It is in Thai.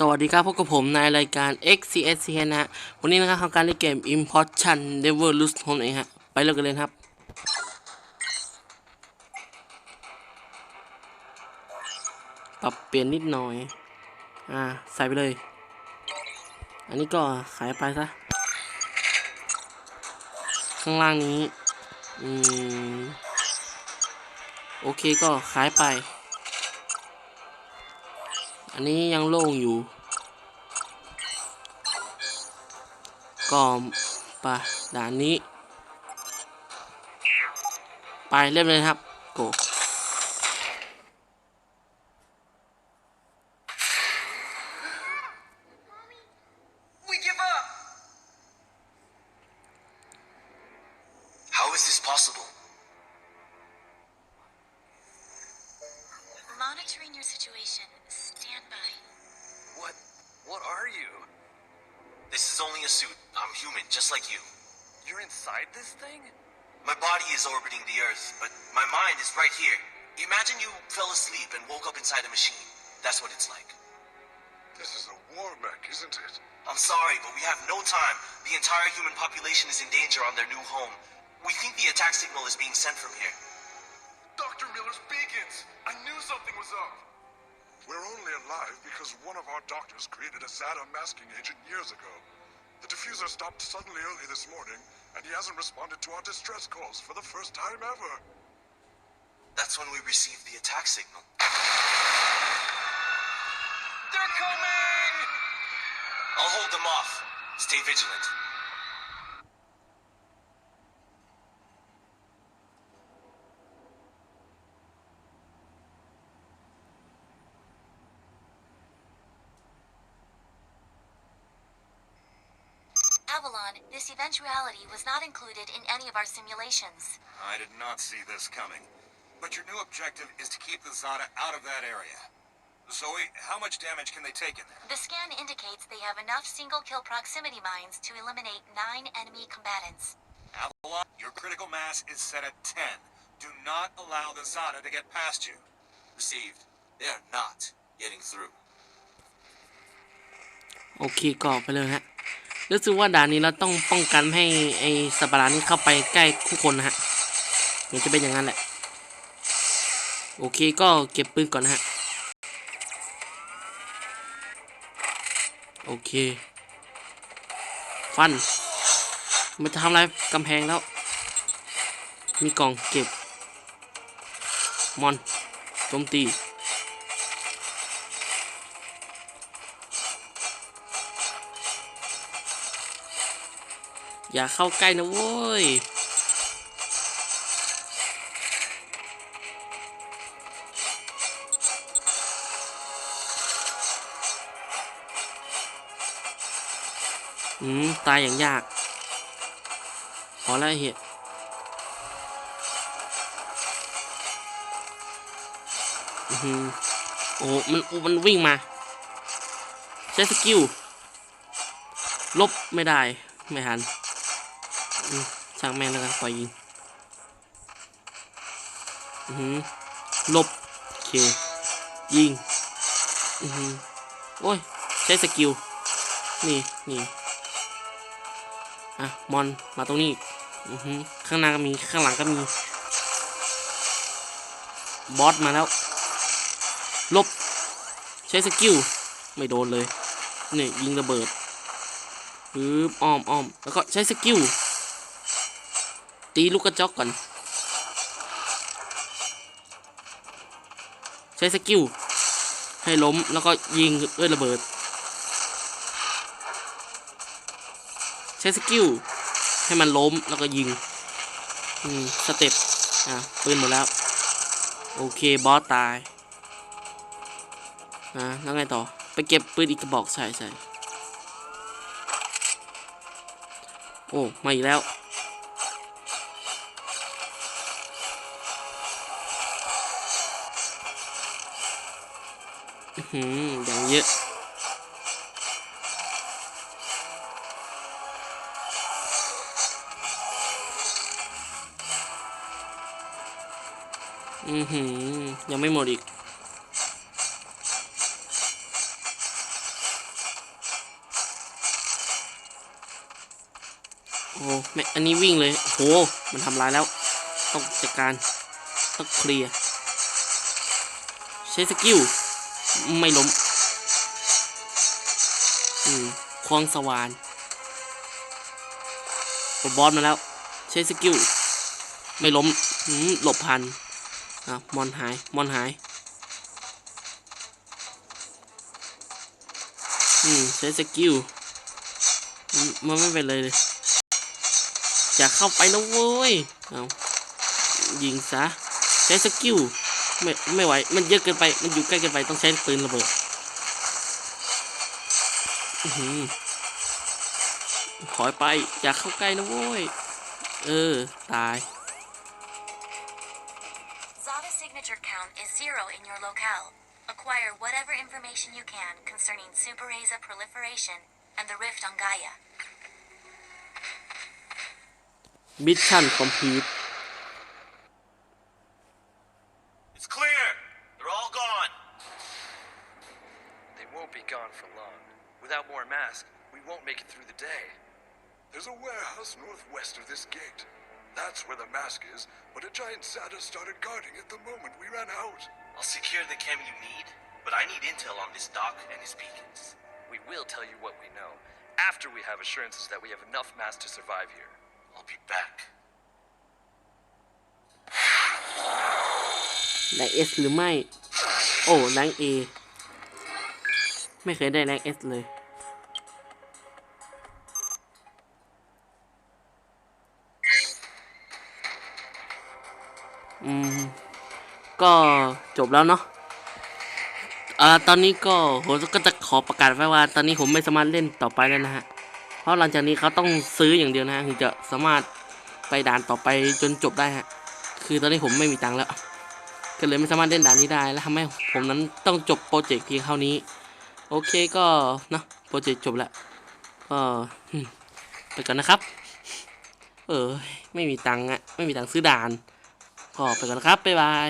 สวัสดีครับพบกับผมในรายการ XCS นะฮะ วันนี้นะครับทำการเล่นเกม Importation Never Lose Home เองฮะ ไปเริ่มกันเลยครับ ปรับเปลี่ยนนิดหน่อย อ่า ใส่ไปเลย อันนี้ก็ขายไปซะ ข้างล่างนี้ อืม โอเคก็ขายไปอันนี้ยังโล่งอยู่ ก็ไปด่านนี้ ไปเริ่มเลยครับโก We give up! How is this possible? Monitoring your situation. Stand by. What? What are you? This is only a suit. I'm human, just like you. You're inside this thing? My body is orbiting the Earth, but my mind is right here. Imagine you fell asleep and woke up inside a machine. That's what it's like. This is a war mech, isn't it? I'm sorry, but we have no time. The entire human population is in danger on their new home. We think the attack signal is being sent from here. Dr. Miller's beacons! I knew something was up! We're only alive because one of our doctors created a Zeta masking agent years ago. The diffuser stopped suddenly early this morning, and he hasn't responded to our distress calls for the first time ever. That's when we received the attack signal. They're coming! I'll hold them off. Stay vigilant. Avalon, this eventuality was not included in any of our simulations. I did not see this coming. But your new objective is to keep the Zada out of that area. Zoe, how much damage can they take in there? The scan indicates they have enough single kill proximity mines to eliminate nine enemy combatants. Avalon, your critical mass is set at 10. Do not allow the Zada to get past you. Received. They are not getting through. โอเคก็ไปเลยฮะ รู้สึกว่าด่านนี้เราต้องป้องกันให้ไอ้สัตว์ประหลาดนี้เข้าไปใกล้ผู้คนนะฮะมันจะเป็นอย่างนั้นแหละ โอเคก็เก็บปืนก่อนนะฮะ โอเค ฟัน มันจะทำลายกำแพงแล้ว มีกล่องเก็บ มอนโจมตี อย่าเข้าใกล้นะโว้ย อืม ตายอย่างยากพอแล้วไอ้เหี้ยอือหือโอ้มันโอ้มันวิ่งมา ใช้สกิล ลบไม่ได้ ไม่ทัน ช่างแม่งแล้วกันปล่อยยิงอือหือลบโอเคยิงอือหือโอ้ย ใช้สกิล นี่นี่อะ มอน มาตรงนี้อือหือข้างหน้าก็มี ข้างหลังก็มี บอสมาแล้ว ลบ ใช้สกิล ไม่โดนเลย นี่ยิงระเบิดปึ๊บอ้อมอ้อมแล้วก็ใช้สกิล ตีลูกกระจอกก่อน ใช้สกิลให้ล้มแล้วก็ยิงด้วยระเบิด ใช้สกิลให้มันล้มแล้วก็ยิงอืมสเต็ปอะปืนหมดแล้ว โอเคบอสตายอะแล้วไงต่อไปเก็บปืนอีกกระบอกใช่ใช่โอ้มาอีกแล้ว อย่างเยอะอือหือ ยังไม่หมดอีก โอ้แม่อันนี้วิ่งเลย โห มันทำร้ายแล้ว ต้องจัดการ ต้องเคลียร์ ใช้สกิล ไม่ล้ม อืมควงสวานกดบอสมาแล้ว ใช้สกิล ไม่ล้มอืมหลบพันอะมอนหาย มอนหาย อืมใช้สกิลมมันไม่เป็นเลยเลย จะเข้าไปนะเว้ย เอายิงซะ ใช้สกิล ไม่ไม่ไหว มันเยอะเกินไป มันอยู่ใกล้เกินไป ต้องใช้ปืนระเบิดอื้อหือถอยไป อย่าเข้าใกล้นะเว้ย เออ ตาย Zada signature count is zero in your locale. Acquire whatever information you can concerning Super Aza proliferation and the rift on Gaia. มิชชั่นคอมพลีท be gone for long. Without more masks, we won't make it through the day. There's a warehouse northwest of this gate. That's where the mask is, but a giant Zada started guarding it the moment we ran out. I'll secure the chem you need, but I need intel on this doc and his beacons. We will tell you what we know after we have assurances that we have enough masks to survive here. I'll be back. แรงเอสหรือไม่ โอ้แรงเอ ไม่เคยได้แรงเอสเลย อืม ก็จบแล้วเนาะอ่าตอนนี้ก็ผมก็จะขอประกาศไว้ว่า ตอนนี้ผมไม่สามารถเล่นต่อไปแล้วนะฮะ เพราะหลังจากนี้เขาต้องซื้ออย่างเดียวนะฮะถึงจะสามารถไปด่านต่อไปจนจบได้ฮะ คือตอนนี้ผมไม่มีตังค์แล้ว ก็เลยไม่สามารถเล่นด่านนี้ได้ และทำให้ผมนั้นต้องจบโปรเจกต์เพียงเท่านี้ โอเคก็เนาะโปรเจกต์จบแล้วก็ไปก่อนนะครับ เออไม่มีตังค์อะไม่มีตังค์ซื้อด่าน ก็ไปก่อนนะครับบ๊ายบาย